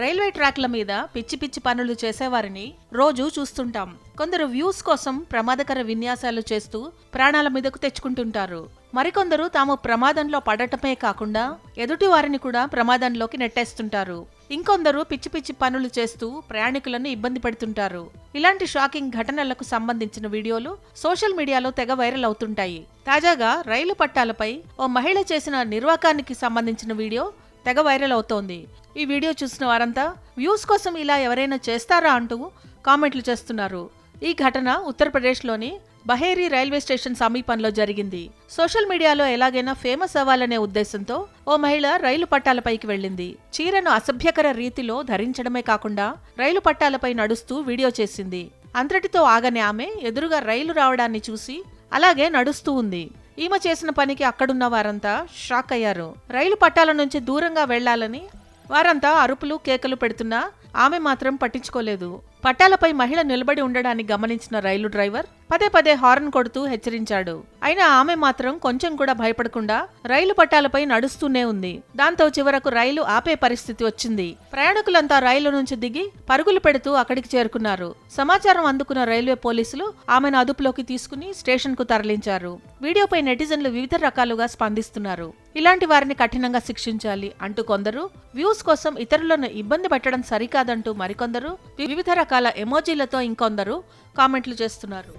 Railway ట్రాక్ల మీద పిచ్చి పిచ్చి పనులు చేసేవారిని రోజు చూస్తుంటాం. కొందరు వ్యూస్ కోసం ప్రమాదకర విన్యాసాలు చేస్తూ ప్రాణాల మీదకు తెచ్చుకుంటుంటారు. మరికొందరు తాము ప్రమాదంలో పడటమే కాకుండా ఎదుటి వారిని కూడా ప్రమాదంలోకి నెట్టేస్తుంటారు. ఇంకొందరు పిచ్చి పిచ్చి పనులు చేస్తూ ప్రయాణికులను ఇబ్బంది పెడుతుంటారు. ఇలాంటి షాకింగ్ ఘటనలకు సంబంధించిన వీడియోలు సోషల్ మీడియాలో తెగ వైరల్ అవుతుంటాయి. తాజాగా రైలు పట్టాలపై ఓ మహిళ చేసిన నిర్వాకానికి సంబంధించిన వీడియో తెగ వైరల్ అవుతోంది. ఈ వీడియో చూసిన వారంతా వ్యూస్ కోసం ఇలా ఎవరైనా చేస్తారా అంటూ కామెంట్లు చేస్తున్నారు. ఈ ఘటన ఉత్తరప్రదేశ్లోని బహేరీ రైల్వే స్టేషన్ సమీపంలో జరిగింది. సోషల్ మీడియాలో ఎలాగైనా ఫేమస్ అవ్వాలనే ఉద్దేశంతో ఓ మహిళ రైలు పట్టాలపైకి వెళ్ళింది. చీరను అసభ్యకర రీతిలో ధరించడమే కాకుండా రైలు పట్టాలపై నడుస్తూ వీడియో చేసింది. అంతటితో ఆగని ఆమె ఎదురుగా రైలు రావడాన్ని చూసి అలాగే నడుస్తూ ఉంది. ఈమె చేసిన పనికి అక్కడున్న వారంతా షాక్ అయ్యారు. రైలు పట్టాల నుంచి దూరంగా వెళ్ళాలని వారంతా అరుపులు కేకలు పెడుతున్నా ఆమె మాత్రం పట్టించుకోలేదు. పట్టాలపై మహిళ నిలబడి ఉండడాన్ని గమనించిన రైలు డ్రైవర్ పదే పదే హార్న్ కొడుతూ హెచ్చరించాడు. అయినా ఆమె మాత్రం కొంచెం కూడా భయపడకుండా రైలు పట్టాలపై నడుస్తూనే ఉంది. దాంతో చివరకు రైలు ఆపే పరిస్థితి వచ్చింది. ప్రయాణికులంతా రైలు నుంచి దిగి పరుగులు పెడుతూ అక్కడికి చేరుకున్నారు. సమాచారం అందుకున్న రైల్వే పోలీసులు ఆమెను అదుపులోకి తీసుకుని స్టేషన్కు తరలించారు. వీడియోపై నెటిజన్లు వివిధ రకాలుగా స్పందిస్తున్నారు. ఇలాంటి వారిని కఠినంగా శిక్షించాలి అంటూ కొందరు వ్యూస్ కోసం ఇతరులను ఇబ్బంది పెట్టడం సరికాదంటూ మరికొందరు వివిధ రకాల ఎమోజీలతో ఇంకొందరు కామెంట్లు చేస్తున్నారు.